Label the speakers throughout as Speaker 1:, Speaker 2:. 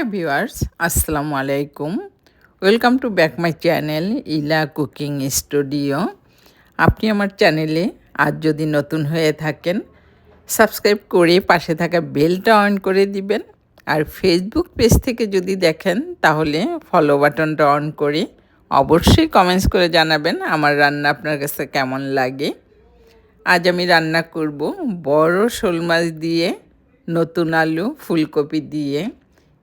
Speaker 1: High viewers আসসালামু আলাইকুম welcome to back my channel Ila cooking studio আপনি আমার চ্যানেলে আজ যদি নতুন হয়ে থাকেন সাবস্ক্রাইব করে পাশে থাকা বেলটা অন করে দিবেন আর ফেসবুক পেজ থেকে যদি দেখেন তাহলে ফলো বাটনটা অন করে অবশ্যই কমেন্টস করে জানাবেন আমার রান্না আপনার কাছে কেমন লাগে আজ আমি রান্না করব বড় শোল মাছ দিয়ে, নতুন আলু, ফুলকপি দিয়ে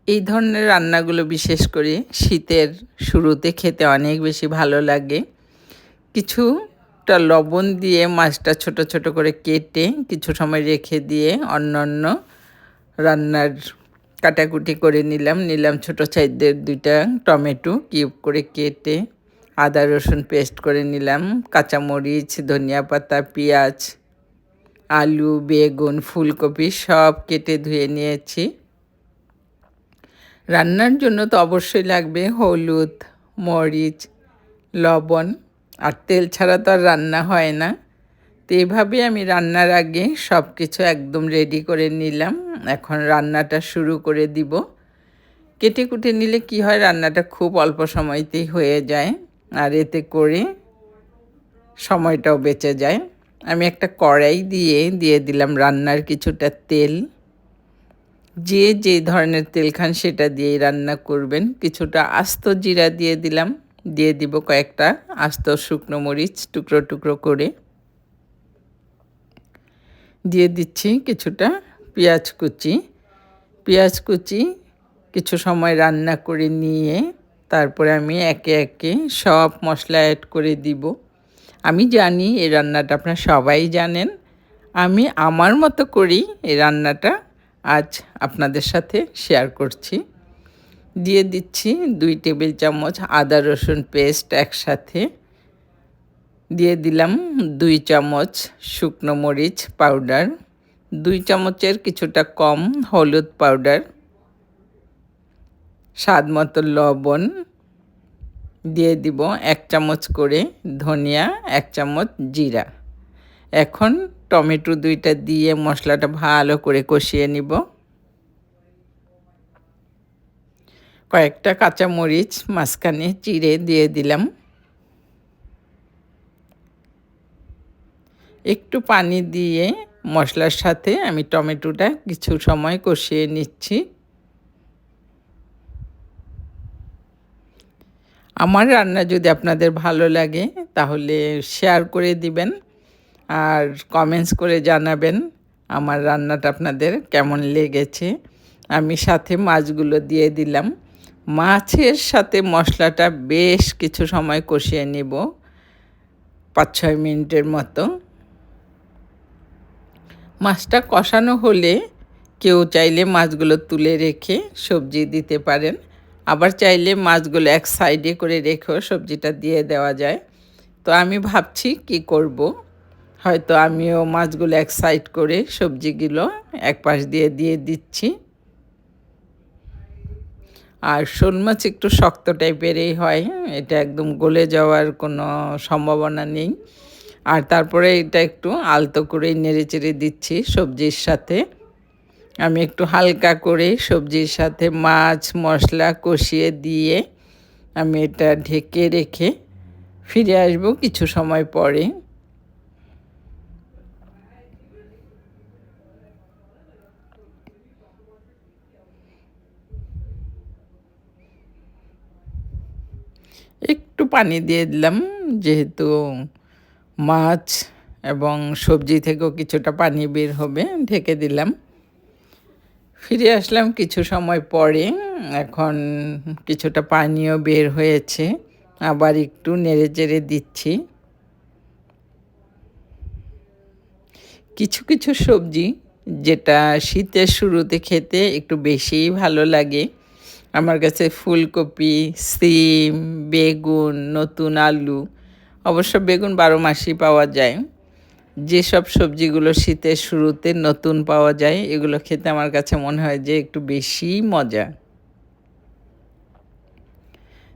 Speaker 1: এই ধরনের রান্নাগুলো বিশেষ করে শীতের শুরুতে খেতে অনেক বেশি ভালো লাগে। কিছুটা লবণ দিয়ে মাছটা ছোট ছোট করে কেটে কিছু সময় রেখে দিয়ে অন্য অন্য রান্নার কাটাকুটি করে নিলাম। নিলাম ছোটো সাইজের দুইটা টমেটো কিউব করে কেটে আদা, রসুন পেস্ট করে নিলাম। কাঁচামরিচ, ধনিয়া পাতা, পেঁয়াজ, আলু, বেগুন, ফুলকপি সব কেটে ধুয়ে নিয়েছি। রান্নার জন্য তো অবশ্যই লাগবে হলুদ, মরিচ, লবণ, আর তেল ছাড়া তো আর রান্না হয় না। তো এইভাবে আমি রান্নার আগে সব কিছু একদম রেডি করে নিলাম। এখন রান্নাটা শুরু করে দিব। কেটে কুটে নিলে কি হয়, রান্নাটা খুব অল্প সময়তেই হয়ে যায়, আর এতে করে সময়টাও বেঁচে যায়। আমি একটা কড়াই দিয়ে দিয়ে দিলাম রান্নার কিছুটা তেল। যে যে ধরনের তেল খান সেটা দিয়েই রান্না করবেন। কিছুটা আস্ত জিরা দিয়ে দিলাম। দিয়ে দিব কয়েকটা আস্ত শুকনো মরিচ টুকরো টুকরো করে। দিয়ে দিচ্ছি কিছুটা পেঁয়াজ কুচি। পেঁয়াজ কুচি কিছু সময় রান্না করে নিয়ে তারপরে আমি একে একে সব মশলা অ্যাড করে দিব। আমি জানি এই রান্নাটা আপনারা সবাই জানেন। আমি আমার মতো করি এই রান্নাটা আজ আপনাদের সাথে শেয়ার করছি। দিয়ে দিচ্ছি দুই টেবিল চামচ আদা রসুন পেস্ট একসাথে। দিয়ে দিলাম দুই চামচ শুকনো মরিচ পাউডার দুই চামচের কিছুটা কম হলুদ পাউডার স্বাদ মতো লবণ। দিয়ে দিব এক চামচ করে ধনিয়া, এক চামচ জিরা। এখন টমেটো দুইটা দিয়ে মশলাটা ভালো করে কষিয়ে নিব। কয়েকটা কাঁচামরিচ, মাঝখানে চিড়ে দিয়ে দিলাম। একটু পানি দিয়ে মশলার সাথে আমি টমেটোটা কিছু সময় কষিয়ে নিচ্ছি। আমার রান্না যদি আপনাদের ভালো লাগে তাহলে শেয়ার করে দিবেন। আর কমেন্টস করে জানাবেন আমার রান্নাটা আপনাদের কেমন লেগেছে। আমি সাথে মাছগুলো দিয়ে দিলাম। মাছের সাথে মশলাটা বেশ কিছু সময় কষিয়ে নিব। পাঁচ ছয় মিনিটের মতো। মাছটা কষানো হলে কেউ চাইলে মাছগুলো তুলে রেখে সবজি দিতে পারেন। আবার চাইলে মাছগুলো এক সাইডে করে রেখেও সবজিটা দিয়ে দেওয়া যায়। তো আমি ভাবছি কি করব। হয়তো আমিও মাছগুলো এক সাইড করে সবজিগুলো এক পাশ দিয়ে দিয়ে দিচ্ছি। আর শোল মাছ একটু শক্ত টাইপেরই হয়, এটা একদম গলে যাওয়ার কোনো সম্ভাবনা নেই। আর তারপরে এটা একটু আলতো করে নেড়ে চেড়ে দিচ্ছি সবজির সাথে। আমি একটু হালকা করে সবজির সাথে মাছ, মশলা কষিয়ে দিয়ে আমি এটা ঢেকে রেখে ফিরে আসব কিছু সময় পরে। একটু পানি দিয়ে দিলাম, যেহেতু মাছ এবং সবজি থেকেও কিছুটা পানি বের হবে, ঢেকে দিলাম। ফিরে আসলাম কিছু সময় পরে, এখন কিছুটা পানিও বের হয়েছে, আবার একটু নেড়ে চেড়ে দিচ্ছি। কিছু কিছু সবজি যেটা শীতের শুরুতে খেতে একটু বেশিই ভালো লাগে আমার কাছে ফুলকপি, সিম, বেগুন, নতুন আলু, অবশ্য বেগুন বারো মাসই পাওয়া যায়। যেসব সবজিগুলো শীতের শুরুতে নতুন পাওয়া যায়, এগুলো খেতে আমার কাছে মনে হয় যে একটু বেশি মজা।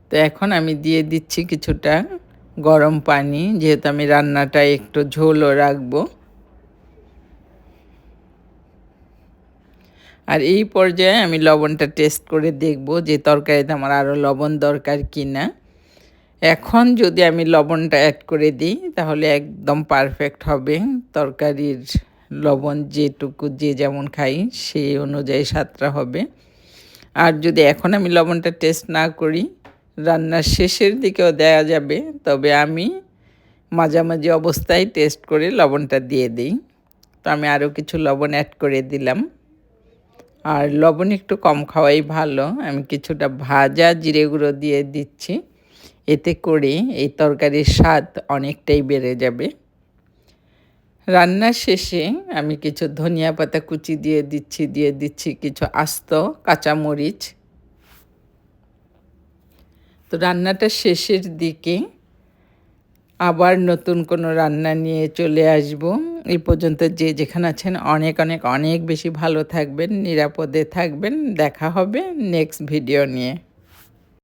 Speaker 1: তো এখন আমি দিয়ে দিচ্ছি কিছুটা গরম পানি, যেহেতু আমি রান্নাটা একটু ঝোলও রাখব। আর এই পর্যায়ে আমি লবণটা টেস্ট করে দেখব যে তরকারিতে আমার আরও লবণ দরকার কি না এখন যদি আমি লবণটা অ্যাড করে দিই, তাহলে একদম পারফেক্ট হবে। তরকারির লবণ যেটুকু যে যেমন খাই, সেই অনুযায়ী স্বাদটা হবে। আর যদি এখন আমি লবণটা টেস্ট না করি, রান্নার শেষের দিকেও দেওয়া যাবে, তবে আমি মাঝামাঝি অবস্থায় টেস্ট করে লবণটা দিয়ে দিই। তো আমি আরও কিছু লবণ অ্যাড করে দিলাম। আর লবণ একটু কম খাওয়াই ভালো। আমি কিছুটা ভাজা জিরে গুঁড়ো দিয়ে দিচ্ছি। এতে করে এই তরকারির স্বাদ অনেকটাই বেড়ে যাবে। রান্নার শেষে আমি কিছু ধনিয়া পাতা কুচি দিয়ে দিচ্ছি দিয়ে দিচ্ছি কিছু আস্ত কাঁচামরিচ। তো রান্নাটা শেষের দিকে আবার নতুন কোনো রান্না নিয়ে চলে আসব। এই পর্যন্ত যে যেখানে আছেন অনেক অনেক অনেক বেশি ভালো থাকবেন, নিরাপদে থাকবেন। দেখা হবে নেক্সট ভিডিও নিয়ে।